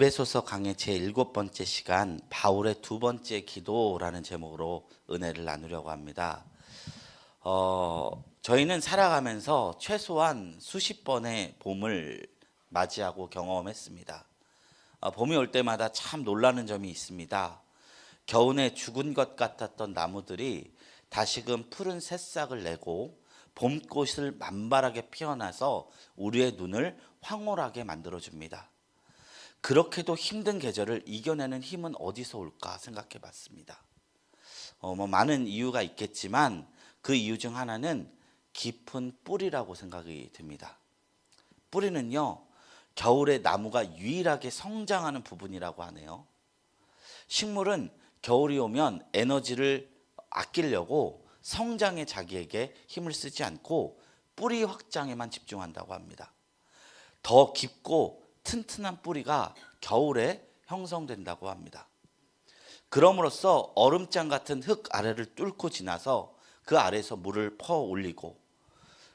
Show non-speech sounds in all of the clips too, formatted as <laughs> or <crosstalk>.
베소서 강의 제 일곱 번째 시간 바울의 두 번째 기도라는 제목으로 은혜를 나누려고 합니다. 어, 저희는 살아가면서 최소한 수십 번의 봄을 맞이하고 경험했습니다. 어, 봄이 올 때마다 참 놀라는 점이 있습니다. 겨우내 죽은 것 같았던 나무들이 다시금 푸른 새싹을 내고 봄꽃을 만발하게 피어나서 우리의 눈을 황홀하게 만들어 줍니다. 그렇게도 힘든 계절을 이겨내는 힘은 어디서 올까 생각해 봤습니다. 어, 뭐 많은 이유가 있겠지만 그 이유 중 하나는 깊은 뿌리라고 생각이 듭니다. 뿌리는요, 겨울에 나무가 유일하게 성장하는 부분이라고 하네요. 식물은 겨울이 오면 에너지를 아끼려고 성장에 자기에게 힘을 쓰지 않고 뿌리 확장에만 집중한다고 합니다. 더 깊고 튼튼한 뿌리가 겨울에 형성된다고 합니다. 그럼으로써 얼음장 같은 흙 아래를 뚫고 지나서 그 아래에서 물을 퍼 올리고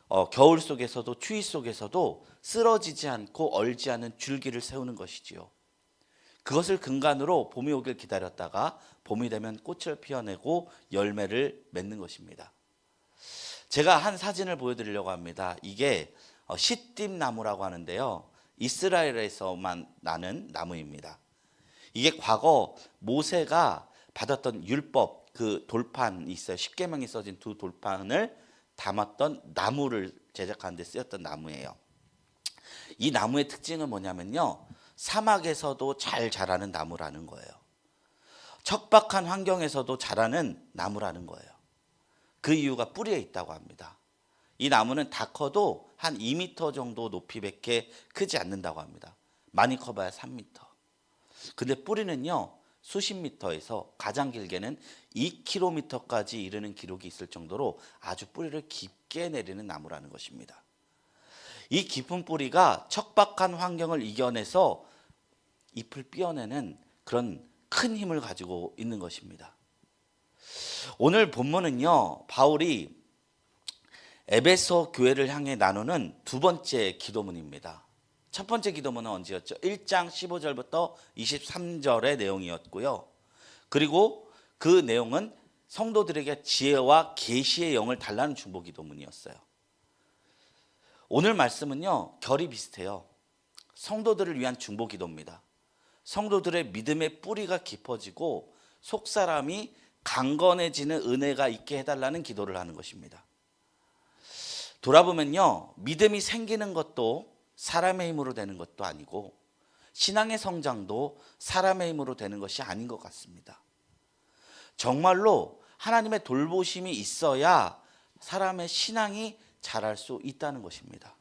어, 겨울 속에서도 추위 속에서도 쓰러지지 않고 얼지 않은 줄기를 세우는 것이지요. 그것을 근간으로 봄이 오길 기다렸다가 봄이 되면 꽃을 피워내고 열매를 맺는 것입니다. 제가 한 사진을 보여드리려고 합니다. 이게 어, 시띠나무라고 하는데요. 이스라엘에서만 나는 나무입니다. 이게 과거 모세가 받았던 율법 그 돌판이 있어요. 십계명이 써진 두 돌판을 담았던 나무를 제작하는 데 쓰였던 나무예요. 이 나무의 특징은 뭐냐면요. 사막에서도 잘 자라는 나무라는 거예요. 척박한 환경에서도 자라는 나무라는 거예요. 그 이유가 뿌리에 있다고 합니다. 이 나무는 다 커도 한 2m 정도 높이밖에 크지 않는다고 합니다. 많이 커봐야 3m. 근데 뿌리는요, 수십 미터에서 가장 길게는 2km까지 이르는 기록이 있을 정도로 아주 뿌리를 깊게 내리는 나무라는 것입니다. 이 깊은 뿌리가 척박한 환경을 이겨내서 잎을 삐어내는 그런 큰 힘을 가지고 있는 것입니다. 오늘 본문은요, 바울이 에베소 교회를 향해 나누는 두 번째 기도문입니다. 첫 번째 기도문은 언제였죠? 1장 15절부터 23절의 내용이었고요. 그리고 그 내용은 성도들에게 지혜와 계시의 영을 달라는 중보 기도문이었어요. 오늘 말씀은요, 결이 비슷해요. 성도들을 위한 중보 기도입니다. 성도들의 믿음의 뿌리가 깊어지고 속 사람이 강건해지는 은혜가 있게 해달라는 기도를 하는 것입니다. 돌아보면요, 믿음이 생기는 것도 사람의 힘으로 되는 것도 아니고 신앙의 성장도 사람의 힘으로 되는 것이 아닌 것 같습니다. 정말로 하나님의 돌보심이 있어야 사람의 신앙이 자랄 수 있다는 것입니다.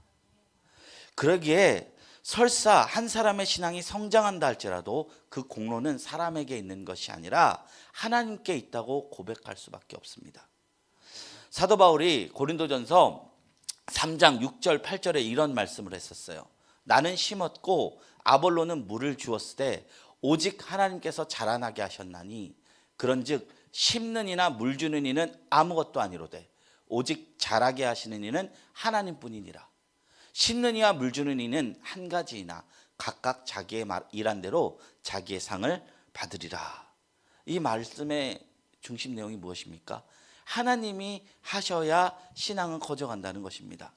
그러기에 설사 한 사람의 신앙이 성장한다 할지라도 그 공로는 사람에게 있는 것이 아니라 하나님께 있다고 고백할 수밖에 없습니다. 사도 바울이 고린도전서 3장 6절 8절에 이런 말씀을 했었어요. 나는 심었고 아볼로는 물을 주었을 때 오직 하나님께서 자라나게 하셨나니 그런즉 심는 이나 물 주는 이는 아무것도 아니로되 오직 자라게 하시는 이는 하나님뿐이니라. 심는 이와 물 주는 이는 한 가지이나 각각 자기의 일한 대로 자기의 상을 받으리라. 이 말씀의 중심 내용이 무엇입니까? 하나님이 하셔야 신앙은 커져간다는 것입니다.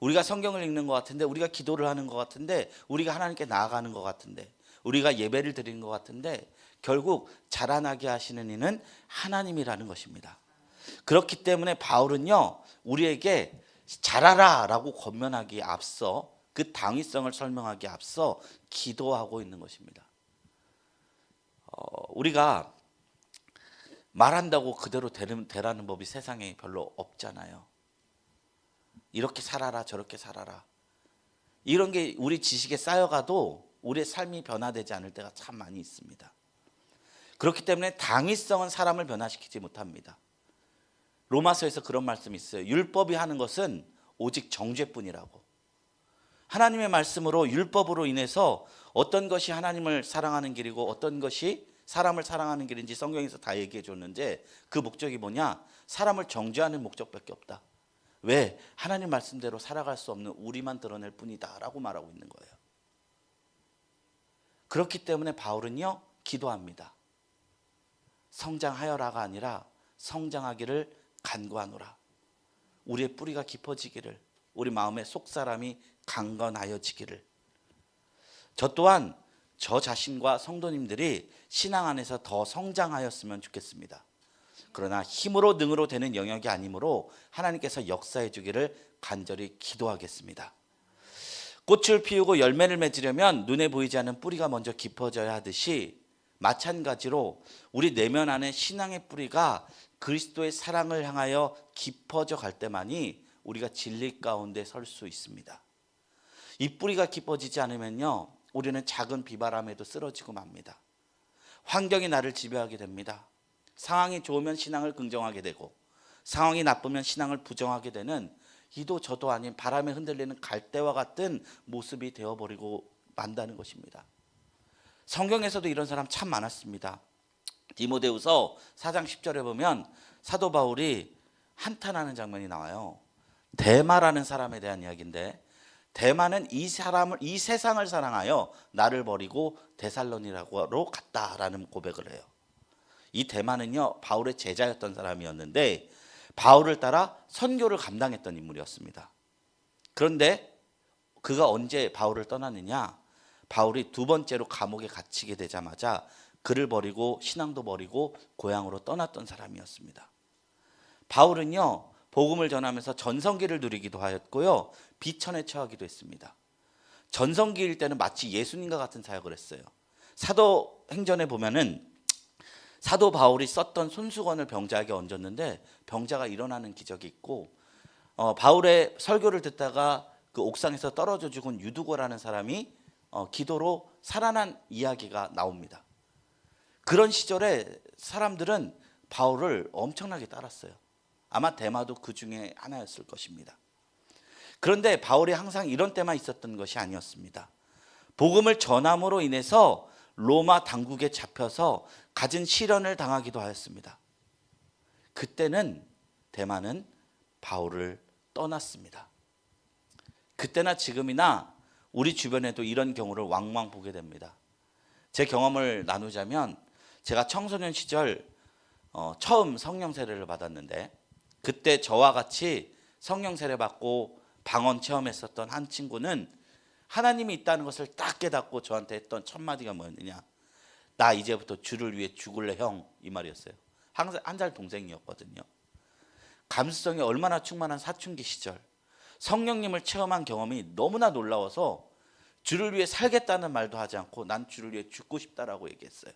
우리가 성경을 읽는 것 같은데, 우리가 기도를 하는 것 같은데, 우리가 하나님께 나아가는 것 같은데, 우리가 예배를 드리는 것 같은데, 결국 자라나게 하시는 이는 하나님이라는 것입니다. 그렇기 때문에 바울은요, 우리에게 자라라 라고 권면하기에 앞서 그 당위성을 설명하기에 앞서 기도하고 있는 것입니다. 어, 우리가 말한다고 그대로 되라는 법이 세상에 별로 없잖아요. 이렇게 살아라 저렇게 살아라 이런 게 우리 지식에 쌓여가도 우리의 삶이 변화되지 않을 때가 참 많이 있습니다. 그렇기 때문에 당위성은 사람을 변화시키지 못합니다. 로마서에서 그런 말씀이 있어요. 율법이 하는 것은 오직 정죄뿐이라고. 하나님의 말씀으로 율법으로 인해서 어떤 것이 하나님을 사랑하는 길이고 어떤 것이 사람을 사랑하는 길인지 성경에서 다 얘기해 줬는데 그 목적이 뭐냐? 사람을 정죄하는 목적밖에 없다. 왜? 하나님 말씀대로 살아갈 수 없는 우리만 드러낼 뿐이다라고 말하고 있는 거예요. 그렇기 때문에 바울은요 기도합니다. 성장하여라가 아니라 성장하기를 간구하노라. 우리의 뿌리가 깊어지기를 우리 마음의 속사람이 강건하여지기를 저 또한 저 자신과 성도님들이 신앙 안에서 더 성장하였으면 좋겠습니다. 그러나 힘으로 능으로 되는 영역이 아니므로 하나님께서 역사해 주기를 간절히 기도하겠습니다. 꽃을 피우고 열매를 맺으려면 눈에 보이지 않는 뿌리가 먼저 깊어져야 하듯이 마찬가지로 우리 내면 안에 신앙의 뿌리가 그리스도의 사랑을 향하여 깊어져 갈 때만이 우리가 진리 가운데 설 수 있습니다. 이 뿌리가 깊어지지 않으면요, 우리는 작은 비바람에도 쓰러지고 맙니다. 환경이 나를 지배하게 됩니다. 상황이 좋으면 신앙을 긍정하게 되고, 상황이 나쁘면 신앙을 부정하게 되는 이도 저도 아닌 바람에 흔들리는 갈대와 같은 모습이 되어버리고 만다는 것입니다. 성경에서도 이런 사람 참 많았습니다. 디모데후서 4장 10절에 보면 사도 바울이 한탄하는 장면이 나와요. 대마라는 사람에 대한 이야기인데 대마는 이 사람을 이 세상을 사랑하여 나를 버리고 데살로니라고로 갔다라는 고백을 해요. 이 대마는요 바울의 제자였던 사람이었는데 바울을 따라 선교를 감당했던 인물이었습니다. 그런데 그가 언제 바울을 떠났느냐? 바울이 두 번째로 감옥에 갇히게 되자마자 그를 버리고 신앙도 버리고 고향으로 떠났던 사람이었습니다. 바울은요 복음을 전하면서 전성기를 누리기도 하였고요 비천에 처하기도 했습니다. 전성기일 때는 마치 예수님과 같은 사역을 했어요. 사도 행전에 보면은 사도 바울이 썼던 손수건을 병자에게 얹었는데 병자가 일어나는 기적이 있고 어, 바울의 설교를 듣다가 그 옥상에서 떨어져 죽은 유두고라는 사람이 어, 기도로 살아난 이야기가 나옵니다. 그런 시절에 사람들은 바울을 엄청나게 따랐어요. 아마 대마도 그 중에 하나였을 것입니다. 그런데 바울이 항상 이런 때만 있었던 것이 아니었습니다. 복음을 전함으로 인해서 로마 당국에 잡혀서 갖은 시련을 당하기도 하였습니다. 그때는 대만은 바울을 떠났습니다. 그때나 지금이나 우리 주변에도 이런 경우를 왕왕 보게 됩니다. 제 경험을 나누자면 제가 청소년 시절 어, 처음 성령 세례를 받았는데 그때 저와 같이 성령 세례 받고 방언 체험했었던 한 친구는 하나님이 있다는 것을 딱 깨닫고 저한테 했던 첫 마디가 뭐였느냐? 나 이제부터 주를 위해 죽을래 형 이 말이었어요. 항상 한 살 동생이었거든요. 감수성이 얼마나 충만한 사춘기 시절 성령님을 체험한 경험이 너무나 놀라워서 주를 위해 살겠다는 말도 하지 않고 난 주를 위해 죽고 싶다라고 얘기했어요.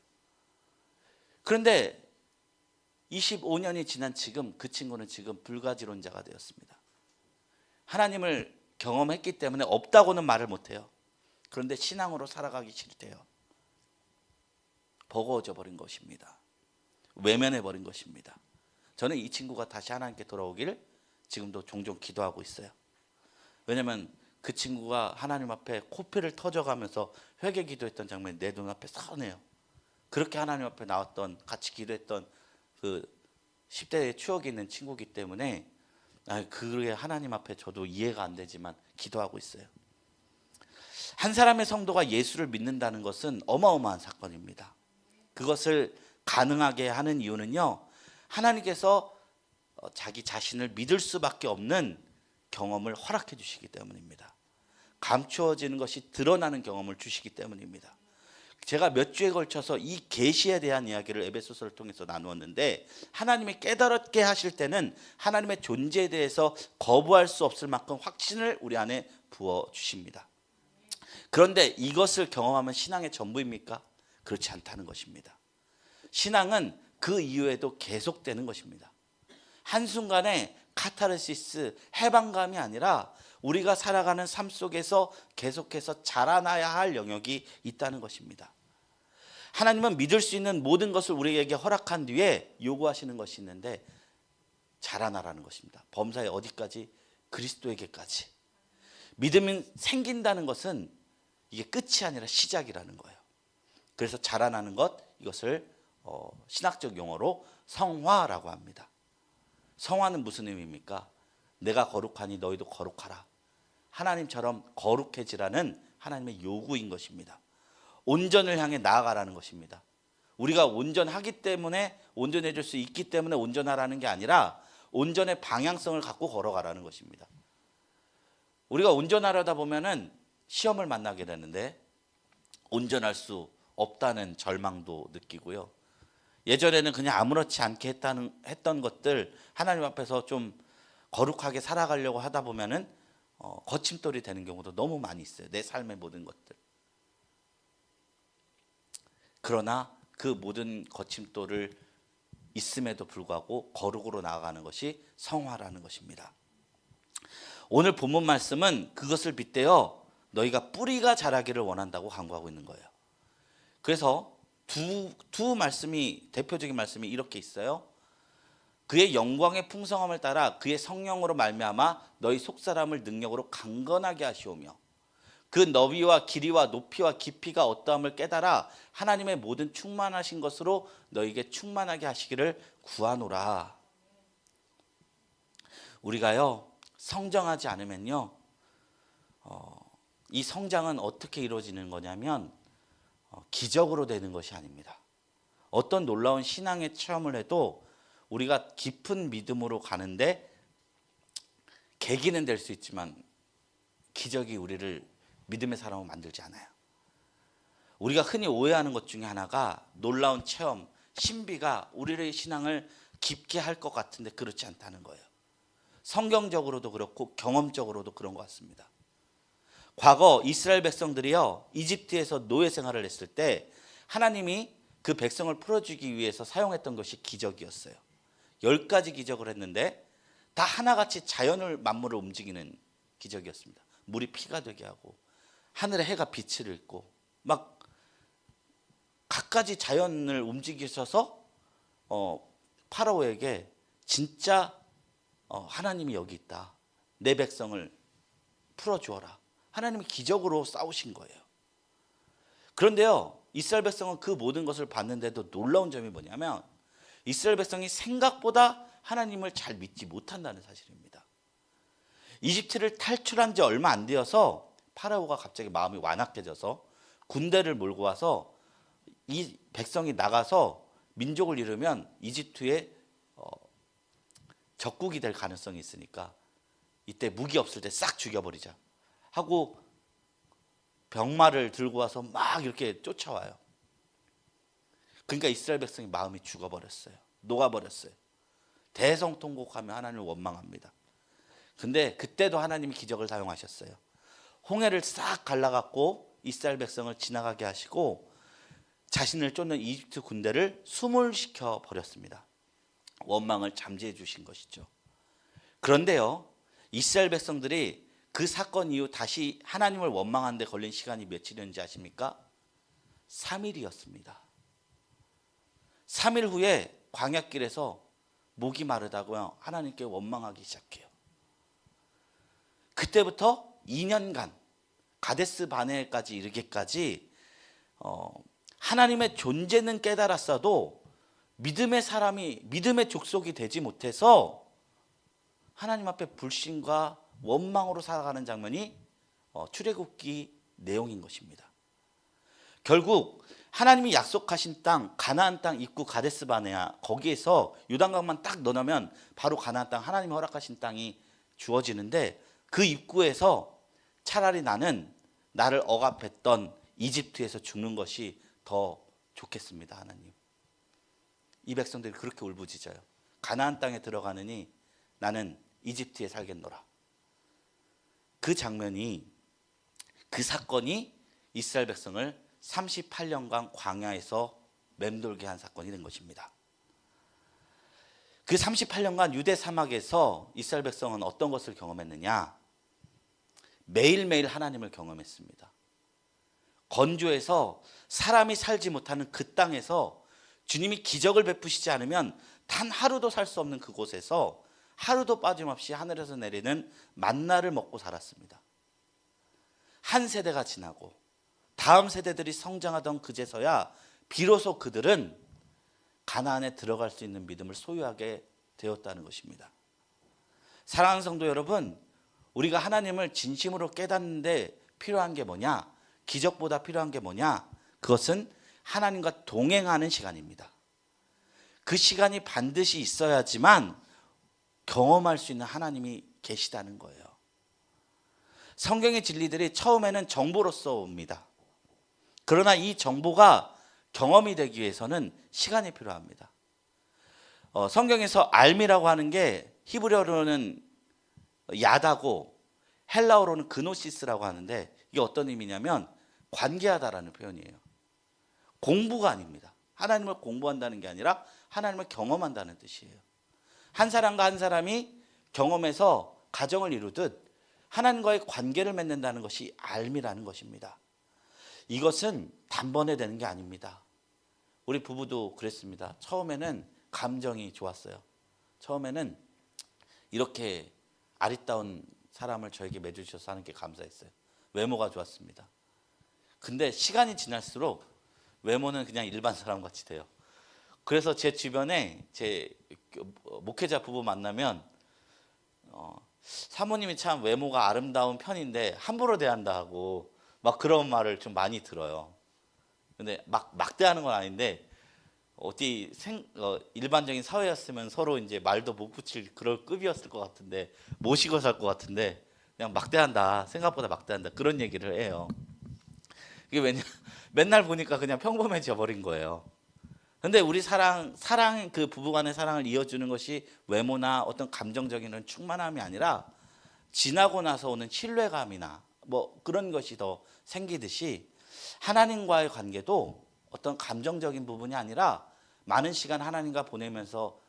그런데 25년이 지난 지금 그 친구는 지금 불가지론자가 되었습니다. 하나님을 경험했기 때문에 없다고는 말을 못해요. 그런데 신앙으로 살아가기 싫대요. 버거워져 버린 것입니다. 외면해 버린 것입니다. 저는 이 친구가 다시 하나님께 돌아오기를 지금도 종종 기도하고 있어요. 왜냐하면 그 친구가 하나님 앞에 코피를 터져가면서 회개 기도했던 장면이 내 눈앞에 선해요. 그렇게 하나님 앞에 나왔던 같이 기도했던 그 10대의 추억이 있는 친구기 때문에 아, 그게 하나님 앞에 저도 이해가 안 되지만 기도하고 있어요. 한 사람의 성도가 예수를 믿는다는 것은 어마어마한 사건입니다. 그것을 가능하게 하는 이유는요. 하나님께서 어, 자기 자신을 믿을 수밖에 없는 경험을 허락해 주시기 때문입니다. 감추어지는 것이 드러나는 경험을 주시기 때문입니다. 제가 몇 주에 걸쳐서 이 계시에 대한 이야기를 에베소서를 통해서 나누었는데 하나님이 깨달았게 하실 때는 하나님의 존재에 대해서 거부할 수 없을 만큼 확신을 우리 안에 부어 주십니다. 그런데 이것을 경험하면 신앙의 전부입니까? 그렇지 않다는 것입니다. 신앙은 그 이후에도 계속되는 것입니다. 한순간에 카타르시스 해방감이 아니라 우리가 살아가는 삶 속에서 계속해서 자라나야 할 영역이 있다는 것입니다. 하나님은 믿을 수 있는 모든 것을 우리에게 허락한 뒤에 요구하시는 것이 있는데 자라나라는 것입니다. 범사에 어디까지? 그리스도에게까지. 믿음이 생긴다는 것은 이게 끝이 아니라 시작이라는 거예요. 그래서 자라나는 것 이것을 어, 신학적 용어로 성화라고 합니다. 성화는 무슨 의미입니까? 내가 거룩하니 너희도 거룩하라. 하나님처럼 거룩해지라는 하나님의 요구인 것입니다. 온전을 향해 나아가라는 것입니다. 우리가 온전하기 때문에 온전해질 수 있기 때문에 온전하라는 게 아니라 온전의 방향성을 갖고 걸어가라는 것입니다. 우리가 온전하려다 보면은 시험을 만나게 되는데 온전할 수 없다는 절망도 느끼고요. 예전에는 그냥 아무렇지 않게 했다는 했던 것들 하나님 앞에서 좀 거룩하게 살아가려고 하다 보면은 어, 거침돌이 되는 경우도 너무 많이 있어요. 내 삶의 모든 것들. 그러나 그 모든 거침돌을 있음에도 불구하고 거룩으로 나아가는 것이 성화라는 것입니다. 오늘 본문 말씀은 그것을 빗대어 너희가 뿌리가 자라기를 원한다고 강구하고 있는 거예요. 그래서 두, 두 말씀이 대표적인 말씀이 이렇게 있어요. 그의 영광의 풍성함을 따라 그의 성령으로 말미암아 너희 속사람을 능력으로 강건하게 하시오며 그 너비와 길이와 높이와 깊이가 어떠함을 깨달아 하나님의 모든 충만하신 것으로 너에게 충만하게 하시기를 구하노라. 우리가요 성장하지 않으면요 어, 이 성장은 어떻게 이루어지는 거냐면 어, 기적으로 되는 것이 아닙니다. 어떤 놀라운 신앙의 체험을 해도 우리가 깊은 믿음으로 가는데 계기는 될 수 있지만 기적이 우리를 믿음의 사람으로 만들지 않아요. 우리가 흔히 오해하는 것 중에 하나가 놀라운 체험, 신비가 우리의 신앙을 깊게 할 것 같은데 그렇지 않다는 거예요. 성경적으로도 그렇고 경험적으로도 그런 것 같습니다. 과거 이스라엘 백성들이요 이집트에서 노예 생활을 했을 때 하나님이 그 백성을 풀어주기 위해서 사용했던 것이 기적이었어요. 열 가지 기적을 했는데 다 하나같이 자연을 만물을 움직이는 기적이었습니다. 물이 피가 되게 하고 하늘에 해가 빛을 잃고 막 갖가지 자연을 움직이셔서 어, 파라오에게 진짜 어, 하나님이 여기 있다. 내 백성을 풀어주어라. 하나님이 기적으로 싸우신 거예요. 그런데요, 이스라엘 백성은 그 모든 것을 봤는데도 놀라운 점이 뭐냐면 이스라엘 백성이 생각보다 하나님을 잘 믿지 못한다는 사실입니다. 이집트를 탈출한 지 얼마 안 되어서 파라오가 갑자기 마음이 완악해져서 군대를 몰고 와서 이 백성이 나가서 민족을 잃으면 이집트의 어, 적국이 될 가능성이 있으니까 이때 무기 없을 때 싹 죽여버리자 하고 병마를 들고 와서 막 이렇게 쫓아와요. 그러니까 이스라엘 백성이 마음이 죽어버렸어요. 녹아버렸어요. 대성통곡하며 하나님을 원망합니다. 근데 그때도 하나님이 기적을 사용하셨어요. 홍해를 싹 갈라갖고 이스라엘 백성을 지나가게 하시고 자신을 쫓는 이집트 군대를 수몰시켜 버렸습니다. 원망을 잠재해 주신 것이죠. 그런데요, 이스라엘 백성들이 그 사건 이후 다시 하나님을 원망하는데 걸린 시간이 며칠이었는지 아십니까? 3일이었습니다. 3일 후에 광야길에서 목이 마르다고요. 하나님께 원망하기 시작해요. 그때부터 2년간 가데스 바네까지 이르기까지 어, 하나님의 존재는 깨달았어도 믿음의 사람이 믿음의 족속이 되지 못해서 하나님 앞에 불신과 원망으로 살아가는 장면이 어, 출애굽기 내용인 것입니다. 결국 하나님이 약속하신 땅 가나안 땅 입구 가데스 바네아 거기에서 요단강만 딱 넣으면 바로 가나안 땅 하나님이 허락하신 땅이 주어지는데 그 입구에서 차라리 나는 나를 억압했던 이집트에서 죽는 것이 더 좋겠습니다 하나님. 이 백성들이 그렇게 울부짖어요. 가나안 땅에 들어가느니 나는 이집트에 살겠노라. 그 장면이 그 사건이 이스라엘 백성을 38년간 광야에서 맴돌게 한 사건이 된 것입니다. 그 38년간 유대 사막에서 이스라엘 백성은 어떤 것을 경험했느냐? 매일매일 하나님을 경험했습니다. 건조해서 사람이 살지 못하는 그 땅에서 주님이 기적을 베푸시지 않으면 단 하루도 살 수 없는 그곳에서 하루도 빠짐없이 하늘에서 내리는 만나를 먹고 살았습니다. 한 세대가 지나고 다음 세대들이 성장하던 그제서야 비로소 그들은 가나안에 들어갈 수 있는 믿음을 소유하게 되었다는 것입니다. 사랑하는 성도 여러분, 우리가 하나님을 진심으로 깨닫는데 필요한 게 뭐냐? 기적보다 필요한 게 뭐냐? 그것은 하나님과 동행하는 시간입니다. 그 시간이 반드시 있어야지만 경험할 수 있는 하나님이 계시다는 거예요. 성경의 진리들이 처음에는 정보로서 옵니다. 그러나 이 정보가 경험이 되기 위해서는 시간이 필요합니다. 어, 성경에서 알미라고 하는 게 히브리어로는 야다고 헬라어로는 그노시스라고 하는데 이게 어떤 의미냐면 관계하다라는 표현이에요. 공부가 아닙니다. 하나님을 공부한다는 게 아니라 하나님을 경험한다는 뜻이에요. 한 사람과 한 사람이 경험해서 가정을 이루듯 하나님과의 관계를 맺는다는 것이 알미라는 것입니다. 이것은 단번에 되는 게 아닙니다. 우리 부부도 그랬습니다. 처음에는 감정이 좋았어요. 처음에는 이렇게 아리따운 사람을 저에게 맺으셔서 하는 게 감사했어요. 외모가 좋았습니다. 근데 시간이 지날수록 외모는 그냥 일반 사람 같이 돼요. 그래서 제 주변에 제 목회자 부부 만나면 어, 사모님이 참 외모가 아름다운 편인데 함부로 대한다 하고 막 그런 말을 좀 많이 들어요. 근데 막 막대하는 건 아닌데 어디 생, 어, 일반적인 사회였으면 서로 이제 말도 못 붙일 그럴 급이었을 것 같은데 모시고 살 것 같은데 그냥 막대한다 생각보다 막대한다 그런 얘기를 해요. 이게 왜냐 <laughs> 맨날 보니까 그냥 평범해져 버린 거예요. 근데 우리 사랑 사랑 그 부부간의 사랑을 이어주는 것이 외모나 어떤 감정적인 충만함이 아니라 지나고 나서 오는 신뢰감이나 뭐 그런 것이 더 생기듯이 하나님과의 관계도 어떤 감정적인 부분이 아니라 많은 시간 하나님과 보내면서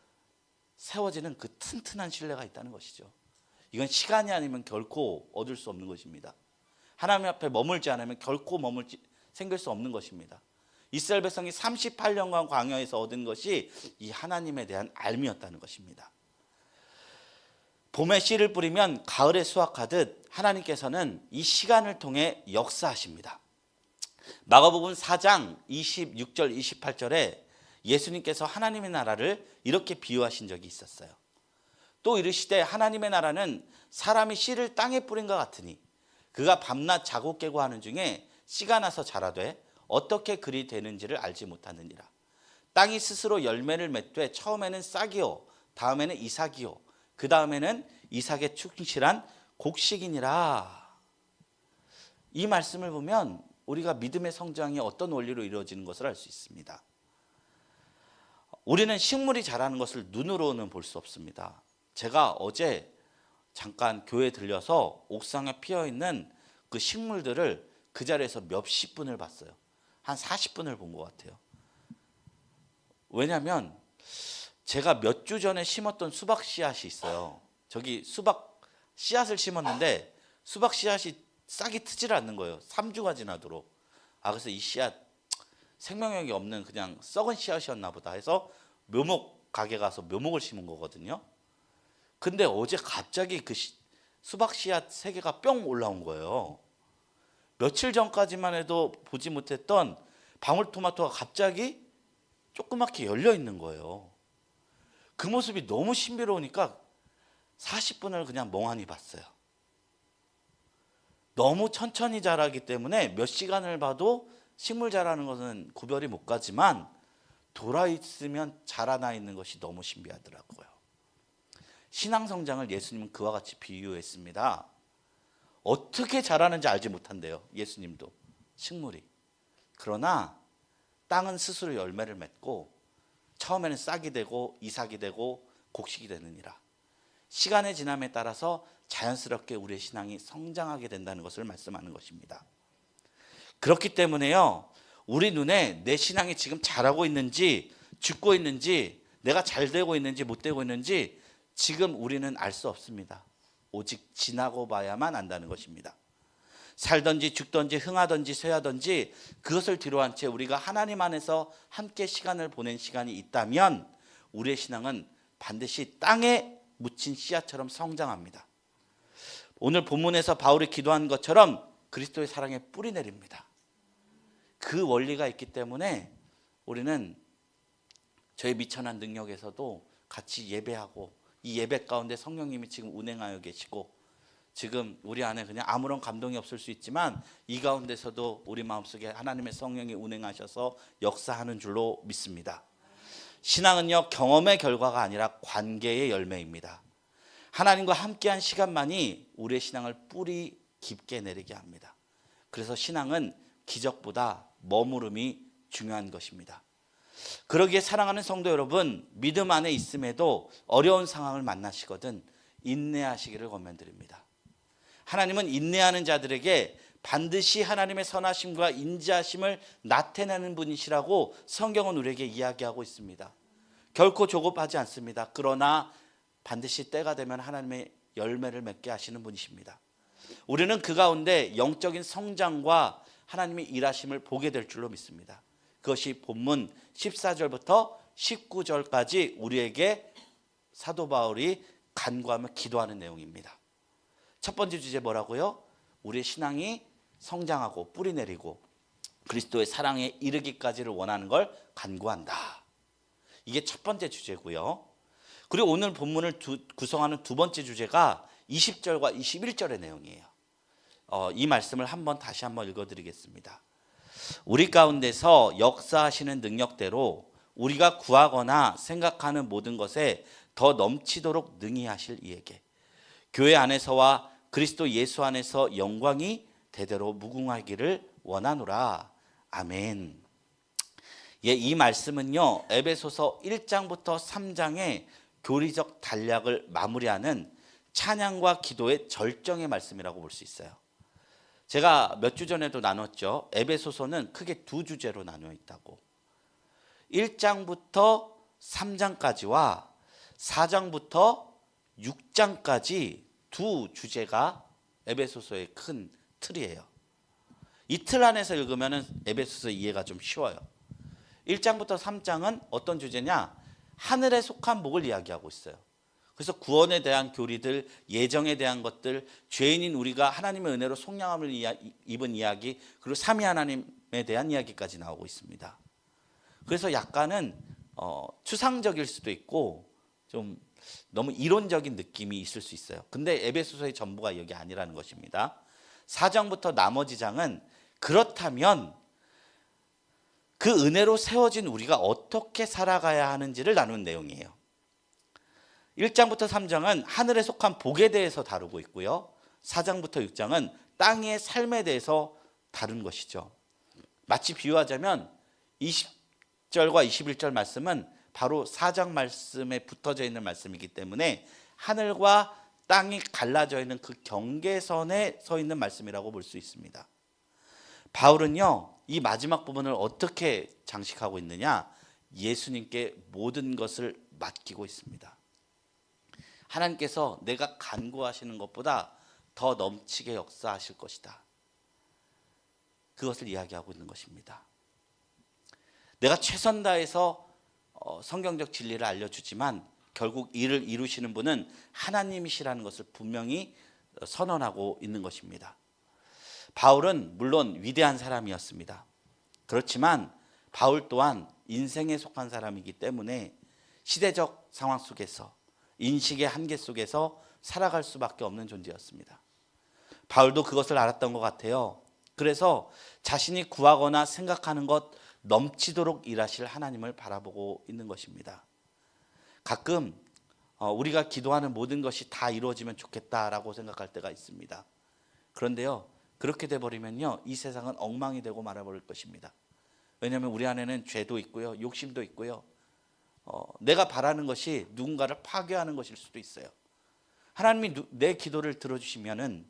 세워지는 그 튼튼한 신뢰가 있다는 것이죠. 이건 시간이 아니면 결코 얻을 수 없는 것입니다. 하나님 앞에 머물지 않으면 결코 머물지 생길 수 없는 것입니다. 이스라엘 백성이 38년간 광야에서 얻은 것이 이 하나님에 대한 알미였다는 것입니다. 봄에 씨를 뿌리면 가을에 수확하듯 하나님께서는 이 시간을 통해 역사하십니다. 마가복음 4장 26절 28절에 예수님께서 하나님의 나라를 이렇게 비유하신 적이 있었어요. 또 이르시되 하나님의 나라는 사람이 씨를 땅에 뿌린 것 같으니 그가 밤낮 자고 깨고 하는 중에 씨가 나서 자라되 어떻게 그리 되는지를 알지 못하느니라. 땅이 스스로 열매를 맺되 처음에는 싹이요 다음에는 이삭이요 그 다음에는 이삭의 충실한 곡식이니라. 이 말씀을 보면 우리가 믿음의 성장이 어떤 원리로 이루어지는 것을 알 수 있습니다. 우리는 식물이 자라는 것을 눈으로는 볼 수 없습니다. 제가 어제 잠깐 교회 들려서 옥상에 피어 있는 그 식물들을 그 자리에서 몇십 분을 봤어요. 한 40분을 본 것 같아요. 왜냐하면 제가 몇 주 전에 심었던 수박 씨앗이 있어요. 저기 수박 씨앗을 심었는데 수박 씨앗이 싹이 트질 않는 거예요. 3주가 지나도록. 아 그래서 이 씨앗 생명력이 없는 그냥 썩은 씨앗이었나 보다 해서 묘목 가게 가서 묘목을 심은 거거든요. 근데 어제 갑자기 그 시, 수박 씨앗 세 개가 뿅 올라온 거예요. 며칠 전까지만 해도 보지 못했던 방울토마토가 갑자기 조그맣게 열려 있는 거예요. 그 모습이 너무 신비로우니까 40분을 그냥 멍하니 봤어요. 너무 천천히 자라기 때문에 몇 시간을 봐도 식물 자라는 것은 구별이 못 가지만 돌아 있으면 자라나 있는 것이 너무 신비하더라고요. 신앙 성장을 예수님은 그와 같이 비유했습니다. 어떻게 자라는지 알지 못한대요. 예수님도 식물이. 그러나 땅은 스스로 열매를 맺고 처음에는 싹이 되고 이삭이 되고 곡식이 되느니라. 시간의 지남에 따라서 자연스럽게 우리의 신앙이 성장하게 된다는 것을 말씀하는 것입니다. 그렇기 때문에요. 우리 눈에 내 신앙이 지금 잘하고 있는지 죽고 있는지 내가 잘 되고 있는지 못 되고 있는지 지금 우리는 알 수 없습니다. 오직 지나고 봐야만 안다는 것입니다. 살든지 죽든지 흥하든지 쇠하든지 그것을 뒤로한 채 우리가 하나님 안에서 함께 시간을 보낸 시간이 있다면 우리의 신앙은 반드시 땅에 묻힌 씨앗처럼 성장합니다. 오늘 본문에서 바울이 기도한 것처럼 그리스도의 사랑에 뿌리 내립니다. 그 원리가 있기 때문에 우리는 저희 미천한 능력에서도 같이 예배하고 이 예배 가운데 성령님이 지금 운행하여 계시고 지금 우리 안에 그냥 아무런 감동이 없을 수 있지만 이 가운데서도 우리 마음속에 하나님의 성령이 운행하셔서 역사하는 줄로 믿습니다. 신앙은요 경험의 결과가 아니라 관계의 열매입니다. 하나님과 함께한 시간만이 우리의 신앙을 뿌리 깊게 내리게 합니다. 그래서 신앙은 기적보다 머무름이 중요한 것입니다. 그러기에 사랑하는 성도 여러분, 믿음 안에 있음에도 어려운 상황을 만나시거든 인내하시기를 권면드립니다. 하나님은 인내하는 자들에게 반드시 하나님의 선하심과 인자하심을 나타내는 분이시라고 성경은 우리에게 이야기하고 있습니다. 결코 조급하지 않습니다. 그러나 반드시 때가 되면 하나님의 열매를 맺게 하시는 분이십니다. 우리는 그 가운데 영적인 성장과 하나님의 일하심을 보게 될 줄로 믿습니다. 그것이 본문 14절부터 19절까지 우리에게 사도 바울이 간구하며 기도하는 내용입니다. 첫 번째 주제 뭐라고요? 우리의 신앙이 성장하고 뿌리 내리고 그리스도의 사랑에 이르기까지를 원하는 걸 간구한다. 이게 첫 번째 주제고요. 그리고 오늘 본문을 두, 구성하는 두 번째 주제가 20절과 21절의 내용이에요. 어, 이 말씀을 한번 다시 한번 읽어드리겠습니다. 우리 가운데서 역사하시는 능력대로 우리가 구하거나 생각하는 모든 것에 더 넘치도록 능히 하실 이에게 교회 안에서와 그리스도 예수 안에서 영광이 대대로 무궁하기를 원하노라. 아멘. 예, 이 말씀은요. 에베소서 1장부터 3장의 교리적 단략을 마무리하는 찬양과 기도의 절정의 말씀이라고 볼 수 있어요. 제가 몇 주 전에도 나눴죠. 에베소서는 크게 두 주제로 나누어 있다고. 1장부터 3장까지와 4장부터 6장까지 두 주제가 에베소서의 큰 틀이에요. 이틀 안에서 읽으면 에베소서 이해가 좀 쉬워요. 1장부터 3장은 어떤 주제냐? 하늘에 속한 복을 이야기하고 있어요. 그래서 구원에 대한 교리들, 예정에 대한 것들, 죄인인 우리가 하나님의 은혜로 속량함을 입은 이야기, 그리고 삼위 하나님에 대한 이야기까지 나오고 있습니다. 그래서 약간은 어, 추상적일 수도 있고 좀 너무 이론적인 느낌이 있을 수 있어요. 근데 에베소서의 전부가 여기 아니라는 것입니다. 4장부터 나머지 장은 그렇다면 그 은혜로 세워진 우리가 어떻게 살아가야 하는지를 나눈 내용이에요. 1장부터 3장은 하늘에 속한 복에 대해서 다루고 있고요. 4장부터 6장은 땅의 삶에 대해서 다룬 것이죠. 마치 비유하자면 20절과 21절 말씀은 바로 4장 말씀에 붙어져 있는 말씀이기 때문에 하늘과 땅이 갈라져 있는 그 경계선에 서 있는 말씀이라고 볼 수 있습니다. 바울은요, 이 마지막 부분을 어떻게 장식하고 있느냐? 예수님께 모든 것을 맡기고 있습니다. 하나님께서 내가 간구하시는 것보다 더 넘치게 역사하실 것이다. 그것을 이야기하고 있는 것입니다. 내가 최선 다해서 어, 성경적 진리를 알려주지만 결국 이를 이루시는 분은 하나님이시라는 것을 분명히 선언하고 있는 것입니다. 바울은 물론 위대한 사람이었습니다. 그렇지만 바울 또한 인생에 속한 사람이기 때문에 시대적 상황 속에서 인식의 한계 속에서 살아갈 수밖에 없는 존재였습니다. 바울도 그것을 알았던 것 같아요. 그래서 자신이 구하거나 생각하는 것 넘치도록 일하실 하나님을 바라보고 있는 것입니다. 가끔 어, 우리가 기도하는 모든 것이 다 이루어지면 좋겠다라고 생각할 때가 있습니다. 그런데요, 그렇게 돼버리면요, 이 세상은 엉망이 되고 말아버릴 것입니다. 왜냐하면 우리 안에는 죄도 있고요, 욕심도 있고요, 어, 내가 바라는 것이 누군가를 파괴하는 것일 수도 있어요. 하나님이 누, 내 기도를 들어주시면은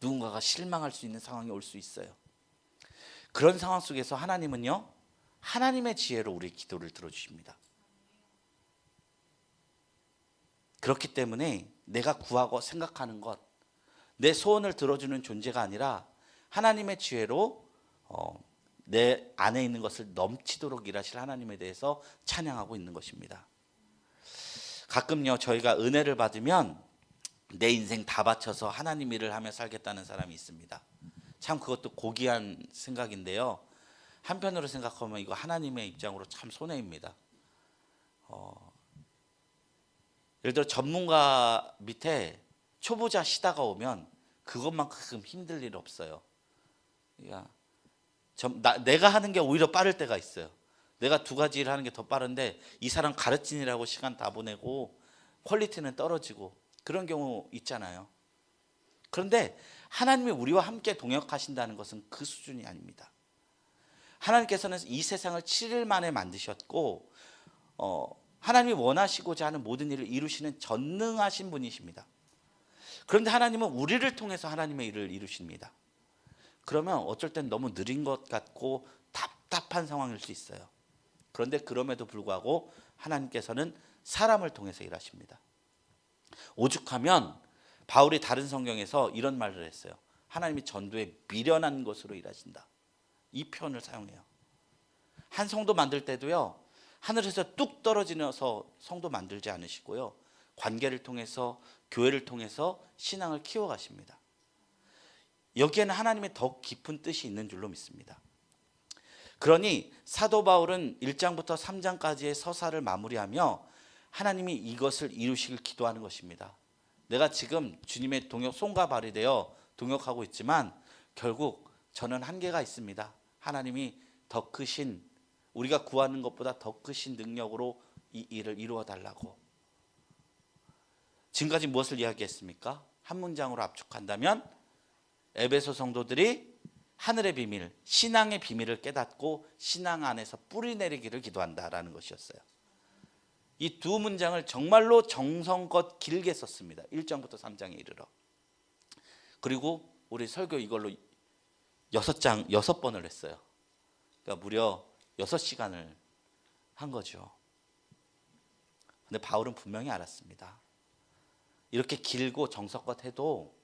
누군가가 실망할 수 있는 상황이 올 수 있어요. 그런 상황 속에서 하나님은요, 하나님의 지혜로 우리 기도를 들어주십니다. 그렇기 때문에 내가 구하고 생각하는 것, 내 소원을 들어주는 존재가 아니라 하나님의 지혜로 어, 내 안에 있는 것을 넘치도록 일하실 하나님에 대해서 찬양하고 있는 것입니다. 가끔요, 저희가 은혜를 받으면 내 인생 다 바쳐서 하나님 일을 하며 살겠다는 사람이 있습니다. 참 그것도 고귀한 생각인데요. 한편으로 생각하면 이거 하나님의 입장으로 참 손해입니다. 어, 예를 들어 전문가 밑에 초보자 시다가 오면 그것만큼 힘들 일 없어요. 그러니까 점- 나, 내가 하는 게 오히려 빠를 때가 있어요. 내가 두 가지 일 하는 게 더 빠른데 이 사람 가르치느라고 시간 다 보내고 퀄리티는 떨어지고 그런 경우 있잖아요. 그런데 하나님이 우리와 함께 동역하신다는 것은 그 수준이 아닙니다. 하나님께서는 이 세상을 7일 만에 만드셨고 어, 하나님이 원하시고자 하는 모든 일을 이루시는 전능하신 분이십니다. 그런데 하나님은 우리를 통해서 하나님의 일을 이루십니다. 그러면 어쩔 땐 너무 느린 것 같고 답답한 상황일 수 있어요. 그런데 그럼에도 불구하고 하나님께서는 사람을 통해서 일하십니다. 오죽하면 바울이 다른 성경에서 이런 말을 했어요. 하나님이 전도에 미련한 것으로 일하신다. 이 표현을 사용해요. 한 성도 만들 때도요. 하늘에서 뚝 떨어지면서 성도 만들지 않으시고요. 관계를 통해서 교회를 통해서 신앙을 키워 가십니다. 여기에는 하나님의 더 깊은 뜻이 있는 줄로 믿습니다. 그러니 사도 바울은 1장부터 3장까지의 서사를 마무리하며 하나님이 이것을 이루시길 기도하는 것입니다. 내가 지금 주님의 동역 손과 발이 되어 동역하고 있지만 결국 저는 한계가 있습니다. 하나님이 더 크신 우리가 구하는 것보다 더 크신 능력으로 이 일을 이루어 달라고. 지금까지 무엇을 이야기했습니까? 한 문장으로 압축한다면 에베소 성도들이 하늘의 비밀, 신앙의 비밀을 깨닫고 신앙 안에서 뿌리 내리기를 기도한다라는 것이었어요. 이 두 문장을 정말로 정성껏 길게 썼습니다. 1장부터 3장에 이르러. 그리고 우리 설교 이걸로 여섯 장 여섯 번을 했어요. 그러니까 무려 여섯 시간을 한 거죠. 근데 바울은 분명히 알았습니다. 이렇게 길고 정성껏 해도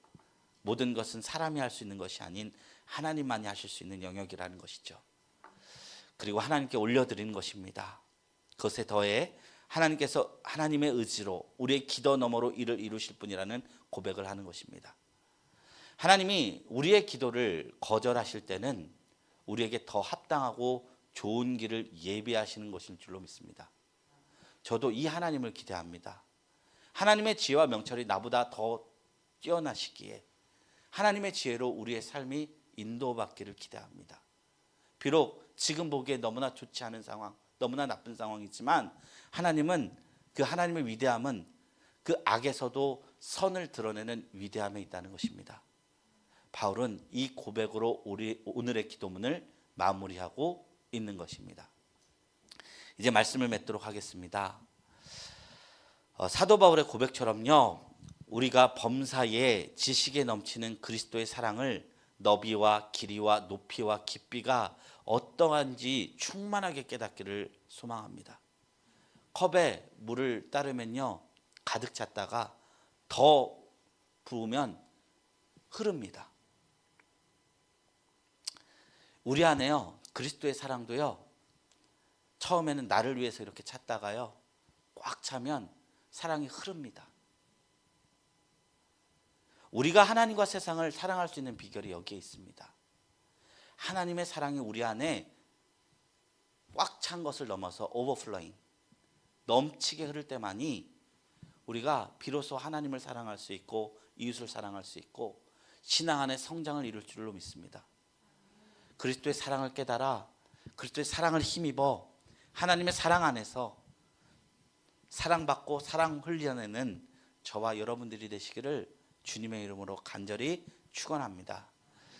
모든 것은 사람이 할 수 있는 것이 아닌 하나님만이 하실 수 있는 영역이라는 것이죠. 그리고 하나님께 올려드리는 것입니다. 그것에 더해 하나님께서 하나님의 의지로 우리의 기도 너머로 일을 이루실 분이라는 고백을 하는 것입니다. 하나님이 우리의 기도를 거절하실 때는 우리에게 더 합당하고 좋은 길을 예비하시는 것일 줄로 믿습니다. 저도 이 하나님을 기대합니다. 하나님의 지혜와 명철이 나보다 더 뛰어나시기에 하나님의 지혜로 우리의 삶이 인도받기를 기대합니다. 비록 지금 보기에 너무나 좋지 않은 상황, 너무나 나쁜 상황이지만 하나님은 그 하나님의 위대함은 그 악에서도 선을 드러내는 위대함에 있다는 것입니다. 바울은 이 고백으로 우리 오늘의 기도문을 마무리하고 있는 것입니다. 이제 말씀을 맺도록 하겠습니다. 어, 사도 바울의 고백처럼요. 우리가 범사에 지식에 넘치는 그리스도의 사랑을 너비와 길이와 높이와 깊이가 어떠한지 충만하게 깨닫기를 소망합니다. 컵에 물을 따르면요 가득 찼다가 더 부으면 흐릅니다. 우리 안에요 그리스도의 사랑도요 처음에는 나를 위해서 이렇게 찼다가요 꽉 차면 사랑이 흐릅니다. 우리가 하나님과 세상을 사랑할 수 있는 비결이 여기에 있습니다. 하나님의 사랑이 우리 안에 꽉 찬 것을 넘어서 오버플로잉 넘치게 흐를 때만이 우리가 비로소 하나님을 사랑할 수 있고 이웃을 사랑할 수 있고 신앙 안에 성장을 이룰 줄로 믿습니다. 그리스도의 사랑을 깨달아 그리스도의 사랑을 힘입어 하나님의 사랑 안에서 사랑받고 사랑 흘려내는 저와 여러분들이 되시기를 주님의 이름으로 간절히 축원합니다.